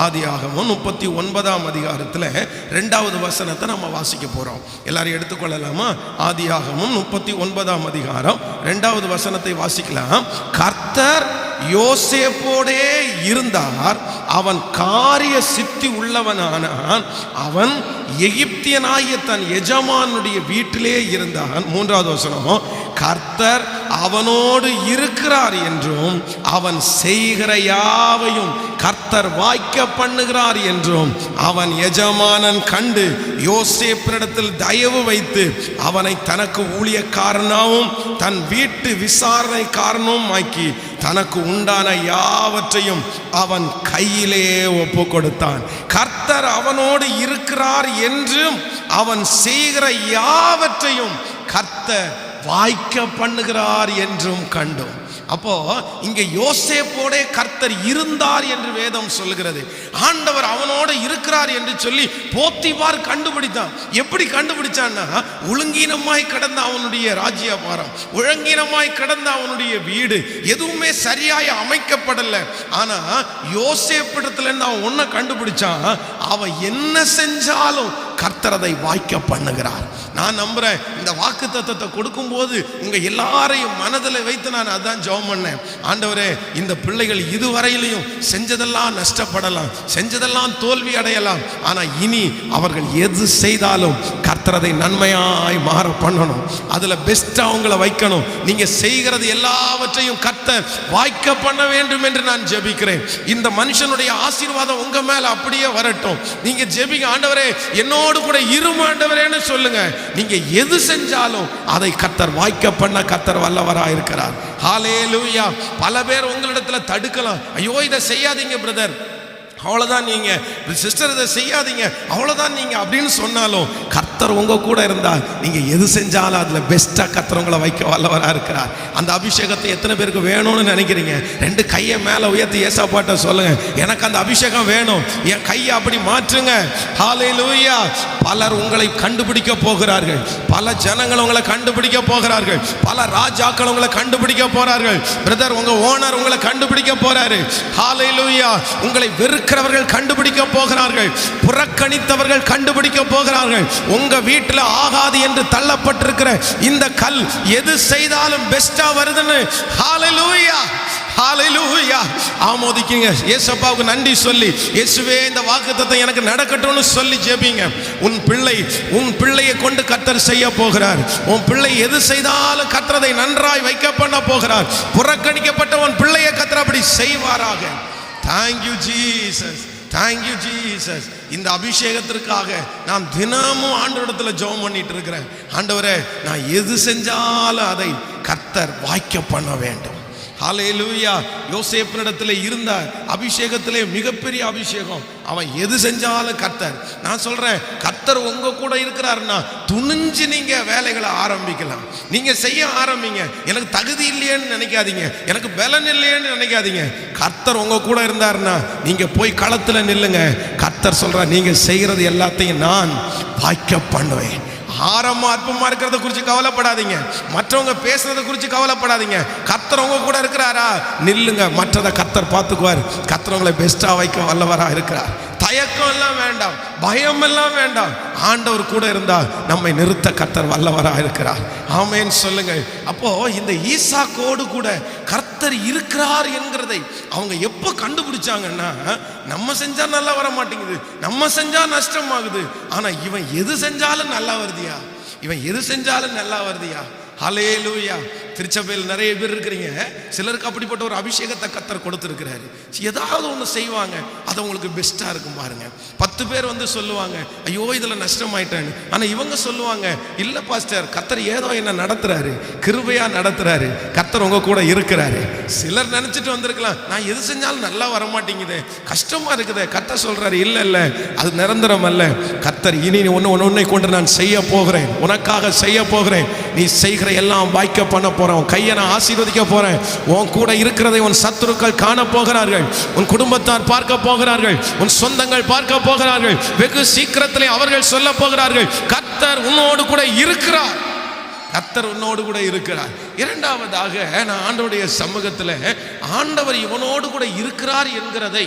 ஆதியாகமும் முப்பத்தி ஒன்பதாம் அதிகாரத்தில் ரெண்டாவது வசனத்தை நம்ம வாசிக்க போகிறோம் எல்லாரும் எடுத்துக்கொள்ளலாமா? ஆதியாகமும் முப்பத்தி ஒன்பதாம் அதிகாரம் ரெண்டாவது வசனத்தை வாசிக்கலாம். கர்த்தர் யோசேப்போடே இருந்தார். அவன் காரிய சித்தி உள்ளவனானான். அவன் எகிப்தியனாகிய தன் எஜமானுடைய வீட்டிலே இருந்தான். மூன்றாவது வசனம் கர்த்தர் அவனோடு இருக்கிறார் என்றும் அவன் செய்கிற யாவையும் கர்த்தர் வாய்க்க பண்ணுகிறார் என்றும் அவன் எஜமானன் கண்டு யோசேப்பினிடத்தில் தயவு வைத்து அவனை தனக்கு ஊழியக்காரனாகவும் தன் வீட்டு விசாரணை காரணமும் ஆக்கி தனக்கு உண்டான யாவற்றையும் அவன் கையிலே ஒப்பு கொடுத்தான் கர்த்தர் அவனோடு இருக்கிறார் என்றும் அவன் செய்கிற யாவற்றையும் கர்த்தர் வாய்க்க பண்ணுகிறார் என்றும் கண்டோம். அப்போ இங்க யோசேப்போட கர்த்தர் இருந்தார் என்று வேதம் சொல்கிறது ஆண்டவர் அவனோட இருக்கிறார் என்று சொல்லி போத்திபார் கண்டுபிடித்தான். எப்படி கண்டுபிடிச்சான்னா ஒழுங்கீனமாய் கடந்த அவனுடைய ராஜ்யபாரம் ஒழுங்கீனமாய் கடந்த அவனுடைய வீடு எதுவுமே சரியாய் அமைக்கப்படல. ஆனா யோசேப்பிடத்துல இருந்து அவன் ஒன்ன கண்டுபிடிச்சான் அவன் என்ன செஞ்சாலும் கர்த்தர் அதை வாய்க்க பண்ணுகிறார். நான் நம்புகிறேன் இந்த வாக்கு தத்தத்தை கொடுக்கும்போது உங்கள் எல்லாரையும் மனதில் வைத்து நான் அதான் ஜெபம் பண்ணேன். ஆண்டவரே இந்த பிள்ளைகள் இதுவரையிலையும் செஞ்சதெல்லாம் நஷ்டப்படலாம். செஞ்சதெல்லாம் தோல்வி அடையலாம். ஆனால் இனி அவர்கள் எது செய்தாலும் கர்த்தரதை நன்மையாய் மாற பண்ணணும். அதில் பெஸ்ட்டாக அவங்கள வைக்கணும். நீங்கள் செய்கிறது எல்லாவற்றையும் கர்த்த வாய்க்க பண்ண வேண்டும் என்று நான் ஜெபிக்கிறேன். இந்த மனுஷனுடைய ஆசீர்வாதம் உங்கள் மேலே அப்படியே வரட்டும். நீங்கள் ஜெபிங்க. ஆண்டவரே என்னோடு கூட இரும் ஆண்டவரேன்னு சொல்லுங்கள் நீங்க எது செஞ்சாலும் அதை கர்த்தர் வாய்க்க பண்ண கர்த்தர் வல்லவரா இருக்கிறார். ஹalleluya பல பேர் உங்களிடத்துல தடுக்கலாம். ஐயோ இதை செய்யாதீங்க பிரதர் அவ்வளோதான் நீங்க. சிஸ்டர் இதை செய்யாதீங்க. அவ்வளோதான் நீங்க அப்படின்னு சொன்னாலும் கத்தர் உங்க கூட இருந்தால் நீங்க எது செஞ்சாலும் அதுல பெஸ்டா கர்த்தர் உங்களை வைக்க வல்லவரா இருக்கிறார். அந்த அபிஷேகத்தை எத்தனை பேருக்கு வேணும்னு நினைக்கிறீங்க? ரெண்டு கையை மேல உயர்த்தி ஏசாப்பாட்ட சொல்லுங்க. எனக்கு அந்த அபிஷேகம் வேணும். என் கையை அப்படி மாற்றுங்க. ஹalleluya பலர் உங்களை கண்டுபிடிக்க போகிறார்கள். பல ஜனங்கள் உங்களை கண்டுபிடிக்க போகிறார்கள். பல ராஜாக்கள் உங்களை கண்டுபிடிக்க போறார்கள். பிரதர் உங்க ஓனர் உங்களை கண்டுபிடிக்க போறாரு. ஹalleluya உங்களை வெறுக்கிறவர்கள் கண்டுபிடிக்க போகிறார்கள். புறக்கணித்தவர்கள் கண்டுபிடிக்க போகிறார்கள். உங்க வீட்டில் ஆகாது என்று தள்ளப்பட்டிருக்கிற இந்த கல் எது செய்தாலும் பெஸ்டா வருதுன்னு. ஹalleluya ஹalleluya ஆமோதிக்கீங்க. இயேசப்பாவுக்கு நன்றி சொல்லி இயேசுவே இந்த வாக்குத்தத்தை எனக்கு நடக்கட்டும்னு சொல்லி ஜெபிங்க. உன் பிள்ளை உன் பிள்ளையை கொண்டு கத்தர் செய்ய போகிறார். உன் பிள்ளை எது செய்தாலும் கத்தரதை நன்றாய் வைக்க பண்ண போகிறார். புறக்கணிக்கப்பட்ட உன் பிள்ளையை கத்தர் அப்படி செய்வாராக. தேங்க்யூ ஜீசஸ் தேங்க்யூ ஜீசஸ் இந்த அபிஷேகத்திற்காக நான் தினமும் ஆண்டவரிடத்தில் ஜெபம் பண்ணிட்டு இருக்கிறேன். ஆண்டவரே நான் எது செஞ்சாலும் அதை கர்த்தர் வாய்க்க பண்ண வேண்டும். ஹalleluya. யோசேப்பினிடத்தில் இருந்த அபிஷேகத்திலே மிகப்பெரிய அபிஷேகம். அவன் எது செஞ்சாலும் கர்த்தர். நான் சொல்கிறேன் கர்த்தர் உங்கள் கூட இருக்கிறாருன்னா துணிஞ்சு நீங்கள் வேலைகளை ஆரம்பிக்கலாம். நீங்கள் செய்ய ஆரம்பிங்க. எனக்கு தகுதி இல்லையேன்னு நினைக்காதீங்க. எனக்கு பலன் இல்லையேன்னு நினைக்காதீங்க. கர்த்தர் உங்கள் கூட இருந்தாருன்னா நீங்கள் போய் களத்தில் நில்லுங்க. கர்த்தர் சொல்ற நீங்கள் செய்கிறது எல்லாத்தையும் நான் வாய்க்க பண்ணுவேன். ஆரம்ப அற்பமா இருக்கிறத குறித்து கவலைப்படாதீங்க. மற்றவங்க பேசுறதை குறித்து கவலைப்படாதீங்க. கர்த்தர் உங்க கூட இருக்கிறாரா? நில்லுங்க. மற்றதை கத்தர் பார்த்துக்குவார். கர்த்தர் உங்களை பெஸ்டா வைக்க வல்லவரா இருக்கிறார். தயக்கம் எல்லாம் வேண்டாம் பயம் எல்லாம் வேண்டாம். ஆண்டவர் கூட இருந்தால் நம்மை நிறுத்த கர்த்தர் வல்லவரா இருக்கிறார். ஆமேன்னு சொல்லுங்க. அப்போ இந்த ஈசாக்கோடு கூட கர்த்தர் இருக்கிறார் என்கிறதை அவங்க எப்போ கண்டுபிடிச்சாங்கன்னா நம்ம செஞ்சா நல்லா வர மாட்டேங்குது நம்ம செஞ்சா நஷ்டமாகுது. ஆனா இவன் எது செஞ்சாலும் நல்லா வருதியா? இவன் எது செஞ்சாலும் நல்லா வருதியா? ஹலேலூயா திருச்சபையில் நிறைய பேர் இருக்கிறீங்க. சிலருக்கு அப்படிப்பட்ட ஒரு அபிஷேகத்தை கத்தர் கொடுத்துருக்கிறாரு. ஏதாவது ஒன்று செய்வாங்க அது உங்களுக்கு பெஸ்ட்டாக இருக்கும் பாருங்க. பத்து பேர் வந்து சொல்லுவாங்க ஐயோ இதில் நஷ்டமாயிட்டேன்னு. ஆனால் இவங்க சொல்லுவாங்க இல்லை பாஸ்டர் கத்தர் ஏதோ என்ன நடத்துறாரு கிருபையாக நடத்துறாரு கத்தர் உங்க கூட இருக்கிறாரு. சிலர் நினச்சிட்டு வந்திருக்கலாம் நான் எது செஞ்சாலும் நல்லா வர மாட்டேங்குது இருக்குது கத்தர் சொல்கிறாரு இல்லை இல்லை அது நிரந்தரம் அல்ல. கத்தர் இனி ஒன்று ஒன்று ஒன்றை கொண்டு நான் செய்ய போகிறேன். உனக்காக செய்ய போகிறேன். நீ செய்கிற எல்லாம் வாய்க்க பண்ண போகிறேன் உன் கையை நான் ஆசீர்வதிக்க போகிறேன் உன் கூட இருக்கிறதை உன் சத்துருக்கள் காண போகிறார்கள். உன் குடும்பத்தார் பார்க்க போகிறார்கள். உன் சொந்தங்கள் பார்க்க போகிறார்கள். வெகு சீக்கிரத்திலே அவர்கள் சொல்ல போகிறார்கள் கத்தர் உன்னோடு கூட இருக்கிறார். கத்தர் உன்னோடு கூட இருக்கிறார். இரண்டாவதாக நான் ஆண்டவுடைய சமூகத்தில் ஆண்டவர் இவனோடு கூட இருக்கிறார் என்கிறதை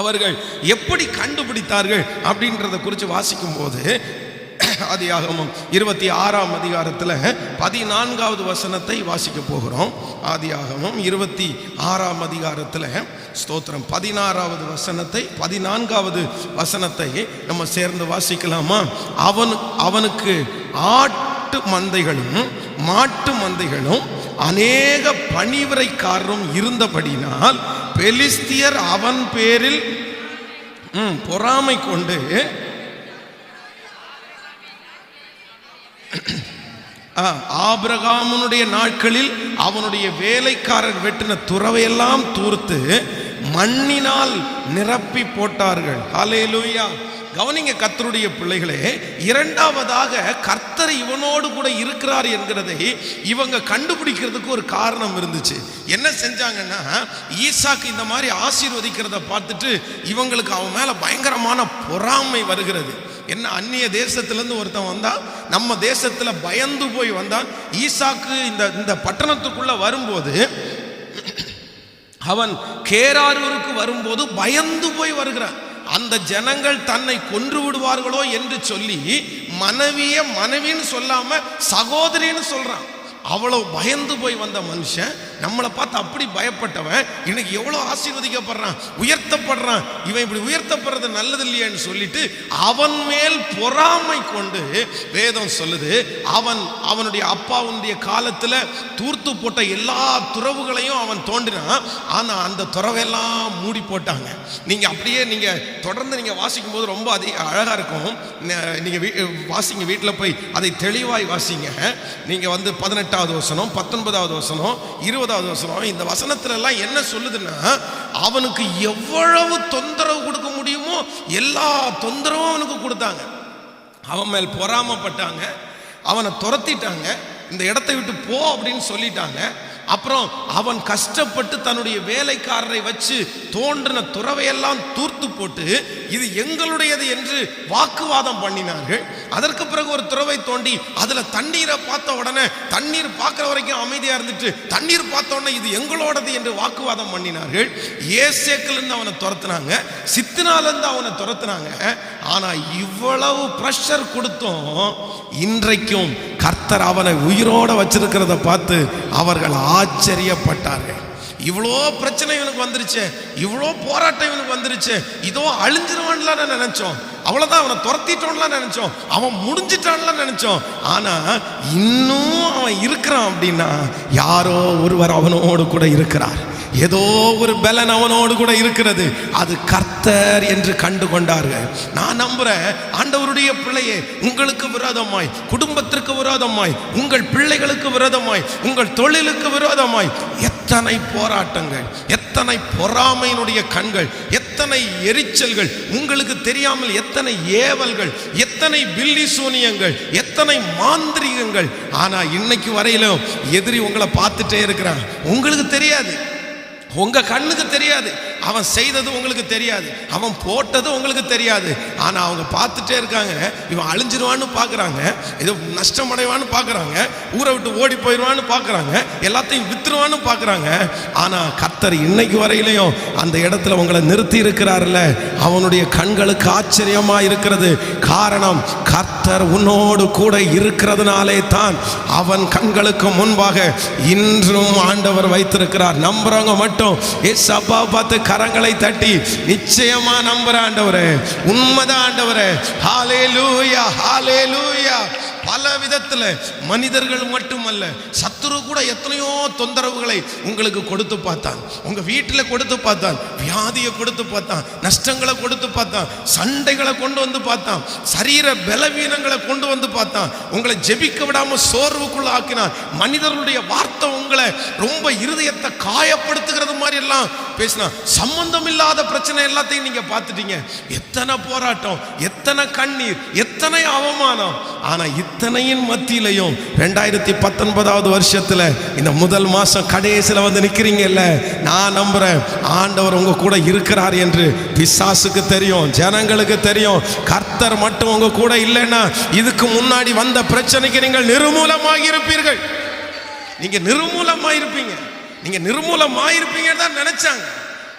அவர்கள் எப்படி கண்டுபிடித்தார்கள் அப்படின்றத குறித்து வாசிக்கும் போது ஆதியாகமம் இருபத்தி ஆறாம் அதிகாரத்தில் பதினான்காவது வசனத்தை வாசிக்க போகிறோம். ஆதியாகமம் இருபத்தி ஆறாம் அதிகாரத்தில் ஸ்தோத்திரம். பதினாறாவது வசனத்தை பதினான்காவது வசனத்தை நம்ம சேர்ந்து வாசிக்கலாமா? அவன் அவனுக்கு ஆட்டு மந்தைகளும் மாட்டு மந்தைகளும் அநேக பணிவுரைக்காரரும் இருந்தபடினால் பெலிஸ்தியர் அவன் பேரில் பொறாமை கொண்டு ஆபிரகாமனுடைய நாட்களில் அவனுடைய வேலைக்காரர் வெட்டின துறவையெல்லாம் தூர்த்து மண்ணினால் நிரப்பி போட்டார்கள். ஹalleluya. கவனிங்க கர்த்தருடைய பிள்ளைகளே இரண்டாவதாக கர்த்தர் இவனோடு கூட இருக்கிறார் என்கிறதை இவங்க கண்டுபிடிக்கிறதுக்கு ஒரு காரணம் இருந்துச்சு. என்ன செஞ்சாங்கன்னா ஈசாக்கு இந்த மாதிரி ஆசீர்வதிக்கிறத பார்த்துட்டு இவங்களுக்கு அவன் மேல பயங்கரமான பொறாமை வருகிறது. என்ன அந்நிய தேசத்திலேருந்து ஒருத்தன் வந்தான் நம்ம தேசத்தில் பயந்து போய் வந்தான். ஈசாக்கு இந்த இந்த பட்டணத்துக்குள்ளே வரும்போது அவன் கேராரூருக்கு வரும்போது பயந்து போய் வருகிறான். அந்த ஜனங்கள் தன்னை கொன்று விடுவார்களோ என்று சொல்லி மனைவிய மனைவின்னு சொல்லாம சகோதரின்னு சொல்றான். அவ்வளவு பயந்து போய் வந்த மனுஷன் நம்மளை பார்த்து அப்படி பயப்பட்டவன் இன்னைக்கு எவ்வளோ ஆசீர்வதிக்கப்படுறான் உயர்த்தப்படுறான் இவன் இப்படி உயர்த்தப்படுறது நல்லது இல்லையேன்னு சொல்லிட்டு அவன் மேல் பொறாமை கொண்டு வேதம் சொல்லுது. அவன் அவனுடைய அப்பாவுடைய காலத்தில் தூர்த்து போட்ட எல்லா துறவுகளையும் அவன் தோண்டினான். ஆனால் அந்த துறவெல்லாம் மூடி போட்டாங்க. நீங்கள் அப்படியே நீங்கள் தொடர்ந்து நீங்கள் வாசிக்கும் போது ரொம்ப அதிக அழகாக இருக்கும். நீங்கள் வீ- வாசிங்க வீட்டில் போய் அதை தெளிவாய் வாசிங்க. நீங்கள் வந்து பதினெட்டாவது வசனம் பத்தொன்பதாவது வசனம் ஒன்பதாவது வசனம். இந்த வசனத்துல எல்லாம் என்ன சொல்லுதுன்னா அவனுக்கு எவ்வளவு தொந்தரவு கொடுக்க முடியுமோ எல்லா தொந்தரவும் அவனுக்கு கொடுத்தாங்க. அவன் மேல் பொறாமப்பட்டாங்க. அவனை துரத்திட்டாங்க. இந்த இடத்தை விட்டு போ அப்படின்னு சொல்லிட்டாங்க. அப்புறம் அவன் கஷ்டப்பட்டு தன்னுடைய வேலைக்காரரை வச்சு தோன்றின துறவையெல்லாம் தூர்த்து போட்டு இது எங்களுடையது என்று வாக்குவாதம் பண்ணினார்கள். அதற்கு பிறகு ஒரு துறவை தோண்டி அதுல தண்ணீரை பார்த்த உடனே தண்ணீர் பார்க்குற வரைக்கும் அமைதியா இருந்துட்டு தண்ணீர் பார்த்த உடனே இது எங்களோடது என்று வாக்குவாதம் பண்ணினார்கள். ஏசேக்கில் இருந்து அவனை துரத்துனாங்க சித்தினால இருந்து அவனை துரத்துனாங்க. ஆனா இவ்வளவு ப்ரெஷர் கொடுத்தும் இன்றைக்கும் கர்த்தர் அவனை உயிரோட வச்சிருக்கிறத பார்த்து அவர்கள் ஆச்சரியப்பட்டார்கள் இவ்வளோ பிரச்சனை இவனுக்கு வந்துருச்சு இவ்வளோ போராட்டம் இவனுக்கு வந்துருச்சு இதோ அழிஞ்சிருவான்லாம் நான் நினச்சோம். அவ்வளோதான் அவனை துரத்திட்டோம்லாம் நினச்சோம். அவன் முடிஞ்சிட்டான்லாம் நினச்சோம். ஆனா இன்னும் அவன் இருக்கிறான் அப்படின்னா யாரோ ஒருவர் அவனோடு கூட இருக்கிறார். ஏதோ ஒரு பலன் அவனோடு கூட இருக்கிறது. அது கர்த்தர் என்று கண்டு கொண்டார்கள் நான் நம்புறேன் ஆண்டவருடைய பிள்ளையே உங்களுக்கு விரோதமாய் குடும்பத்திற்கு விரோதமாய் உங்கள் பிள்ளைகளுக்கு விரோதமாய் உங்கள் தொழிலுக்கு விரோதமாய் எத்தனை எத்தனை போராட்டங்கள் எத்தனை பொறாமையினுடைய கண்கள் எத்தனை எரிச்சல்கள் உங்களுக்கு தெரியாமல் எத்தனை ஏவல்கள் எத்தனை பில்லி சூனியங்கள் எத்தனை மாந்திரிகங்கள். ஆனா இன்னைக்கு வரையிலும் எதிரி உங்களை பார்த்துட்டே இருக்கிறான் உங்களுக்கு தெரியாது. உங்க கண்ணுக்கு தெரியாது. அவன் செய்தது உங்களுக்கு தெரியாது. அவன் போட்டது உங்களுக்கு தெரியாது. ஆனா அவங்க பார்த்துட்டே இருக்காங்க. இவன் அழிஞ்சிருவான்னு பார்க்குறாங்க. ஏதோ நஷ்டம் அடைவான்னு ஊரை விட்டு ஓடி போயிடுவான்னு பார்க்குறாங்க. எல்லாத்தையும் வித்துருவான்னு பார்க்குறாங்க. ஆனா கர்த்தர் இன்னைக்கு வரையிலையும் அந்த இடத்துல உங்களை நிறுத்தி இருக்கிறார்ல அவனுடைய கண்களுக்கு ஆச்சரியமா இருக்கிறது. காரணம் கர்த்தர் உன்னோடு கூட இருக்கிறதுனாலே தான் அவன் கண்களுக்கு முன்பாக இன்றும் ஆண்டவர் வைத்திருக்கிறார். நம்புறவங்க மட்டும் ஏசப்பா பார்த்து கரங்களை தட்டி. நிச்சயமா நம்புற ஆண்டவரே உண்மைதான் ஆண்டவரே. ஹாலே லூயா பல விதத்தில் மனிதர்கள் மட்டுமல்ல சத்துரு கூட எத்தனையோ தொந்தரவுகளை உங்களுக்கு கொடுத்து பார்த்தான். உங்கள் வீட்டில் கொடுத்து பார்த்தான் வியாதியை கொடுத்து பார்த்தான் நஷ்டங்களை கொடுத்து பார்த்தான் சண்டைகளை கொண்டு வந்து பார்த்தான் சரீர பலவீனங்களை கொண்டு வந்து பார்த்தான். உங்களை ஜெபிக்க விடாமல் சோர்வுக்குள்ள ஆக்கினான் மனிதர்களுடைய வார்த்தை உங்களை ரொம்ப இருதயத்தை காயப்படுத்துகிறது மாதிரி எல்லாம் பேசினா சம்பந்தம் இல்லாத பிரச்சனை எல்லாத்தையும் நீங்க பார்த்துட்டீங்க. எத்தனை போராட்டம் எத்தனை கண்ணீர் எத்தனை அவமானம். ஆனா இத்தனையின் மத்தியிலையும் ரெண்டாயிரத்தி பத்தொன்பதாவது வருஷத்துல இந்த முதல் மாசம் கடைசியில் வந்து நிற்கிறீங்கல்ல நான் நம்புறேன் ஆண்டவர் உங்க கூட இருக்கிறார் என்று பிசாசுக்கு தெரியும் ஜனங்களுக்கு தெரியும். கர்த்தர் மட்டும் உங்க கூட இல்லைன்னா இதுக்கு முன்னாடி வந்த பிரச்சனைக்கு நீங்கள் நிர்மூலமாக இருப்பீர்கள் நீங்க நீங்கள் நிர்மூலமாக இருப்பீங்கன்னு தான் நினைச்சாங்க.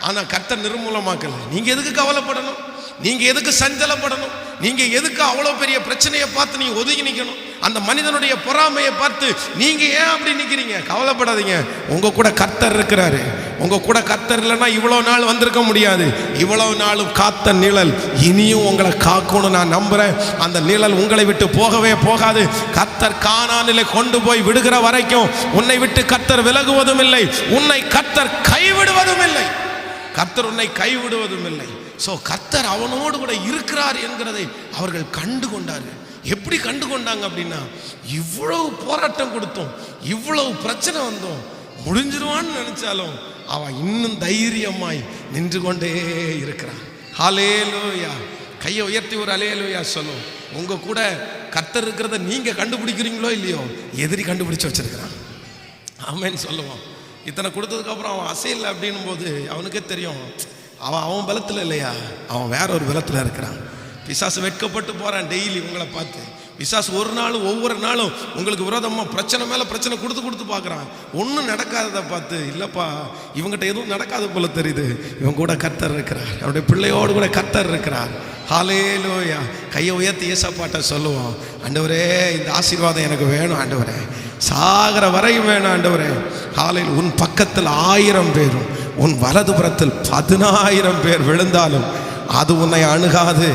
ஆனா கர்த்தர் நிர்மூலமாக்கல. நீங்க எதுக்கு கவலைப்படணும்? நீங்க எதுக்கு சஞ்சலப்படணும்? நீங்க எதுக்கு அவ்வளோ பெரிய பிரச்சனையை பார்த்து நீங்க ஒதுங்கி நிற்கணும் அந்த மனிதனுடைய பொறாமையை பார்த்து நீங்க ஏன் அப்படி நிற்கிறீங்க கவலைப்படாதீங்க. உங்க கூட கர்த்தர் இருக்கிறாரு. உங்க கூட கர்த்தர் இல்லைன்னா இவ்வளோ நாள் வந்திருக்க முடியாது. இவ்வளோ நாளும் காத்த நிழல். இனியும் உங்களை காக்கணும் நான் நம்புறேன். அந்த நிழல் உங்களை விட்டு போகவே போகாது. கர்த்தர் காணானிலே கொண்டு போய் விடுகிற வரைக்கும் உன்னை விட்டு கர்த்தர் விலகுவதும் இல்லை உன்னை கர்த்தர் கைவிடுவதும் இல்லை கர்த்தர் உன்னை கைவிடுவதும் இல்லை ஸோ கர்த்தர் அவனோடு கூட இருக்கிறார் என்கிறதை அவர்கள் கண்டு கொண்டார்கள் எப்படி கண்டு கொண்டாங்க அப்படின்னா இவ்வளவு போராட்டம் கொடுத்தோம் இவ்வளவு பிரச்சனை வந்தோம் முடிஞ்சிருவான்னு நினைச்சாலும் அவன் இன்னும் தைரியமாய் நின்று கொண்டே இருக்கிறான். ஹலேலூயா கையை உயர்த்தி ஒரு அலேலோயா சொல்லும். உங்க கூட கர்த்தர் இருக்கிறத நீங்க கண்டுபிடிக்கிறீங்களோ இல்லையோ எதிரி கண்டுபிடிச்சு வச்சிருக்கிறான். ஆமேன்னு சொல்லுவான் இத்தனை கொடுத்ததுக்கப்புறம் அவன் அசையில் அப்படின்னும் போது அவனுக்கே தெரியும். அவன் அவன் பலத்தில் இல்லையா? அவன் வேற ஒரு பலத்தில் இருக்கிறான். பிசாசு வெட்கப்பட்டு போகிறான் டெய்லி உங்களை பார்த்து. பிசாசு ஒரு நாளும் ஒவ்வொரு நாளும் உங்களுக்கு விரோதமாக பிரச்சனை மேலே பிரச்சனை கொடுத்து கொடுத்து பார்க்குறான். ஒன்றும் நடக்காததை பார்த்து இல்லைப்பா இவங்ககிட்ட எதுவும் நடக்காத போல தெரியுது. இவன் கூட கர்த்தர் இருக்கிறார். அவருடைய பிள்ளையோடு கூட கர்த்தர் இருக்கிறார். ஹalleluya. கையை உயர்த்தி ஏசப்பாட்ட சொல்லுவோம். ஆண்டவரே இந்த ஆசீர்வாதம் எனக்கு வேணும் ஆண்டவரே. சாகிற வரையும் வேணும் ஆண்டவரே. காலையில் உன் பக்கத்தில் ஆயிரம் பேரும். உன் வலதுபுறத்தில் பதினாயிரம் பேர் விழுந்தாலும் அது உன்னை அணுகாது.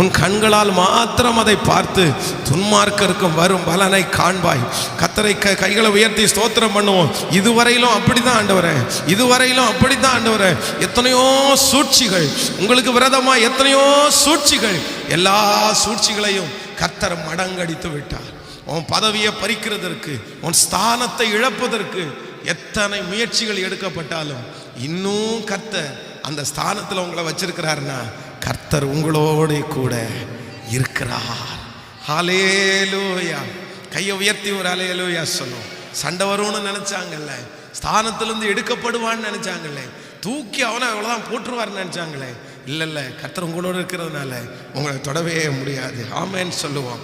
உன் கண்களால் மாத்திரம் அதை பார்த்து துன்மார்க்கருக்கும் வரும் பலனை காண்பாய். கத்தரை க கைகளை உயர்த்தி ஸ்தோத்திரம் பண்ணுவோம். இதுவரையிலும் அப்படிதான் ஆண்டவரே. இதுவரையிலும் அப்படிதான் ஆண்டவரே. எத்தனையோ சூழ்ச்சிகள் உங்களுக்கு விரதமாக எத்தனையோ சூழ்ச்சிகள் எல்லா சூழ்ச்சிகளையும் கத்தர் மடங்கடித்து விட்டார். உன் பதவியை பறிக்கிறதற்கு உன் ஸ்தானத்தை இழப்பதற்கு எத்தனை முயற்சிகள் எடுக்கப்பட்டாலும் இன்னும் கர்த்தர் அந்த ஸ்தானத்தில் உங்களை வச்சிருக்கிறாருன்னா கர்த்தர் உங்களோட கூட இருக்கிறார். ஹாலேலூயா கையை உயர்த்தி ஒரு அலையலூயா சொல்லும் சண்டை வரும்னு நினைச்சாங்கல்ல. ஸ்தானத்திலிருந்து எடுக்கப்படுவான்னு நினைச்சாங்கல்ல. தூக்கி அவனை அவ்வளோதான் போட்டுருவார்னு நினைச்சாங்களே. இல்லை இல்லை கர்த்தர் உங்களோட இருக்கிறதுனால உங்களை தொடவே முடியாது. ஆமேன்னு சொல்லுவோம்.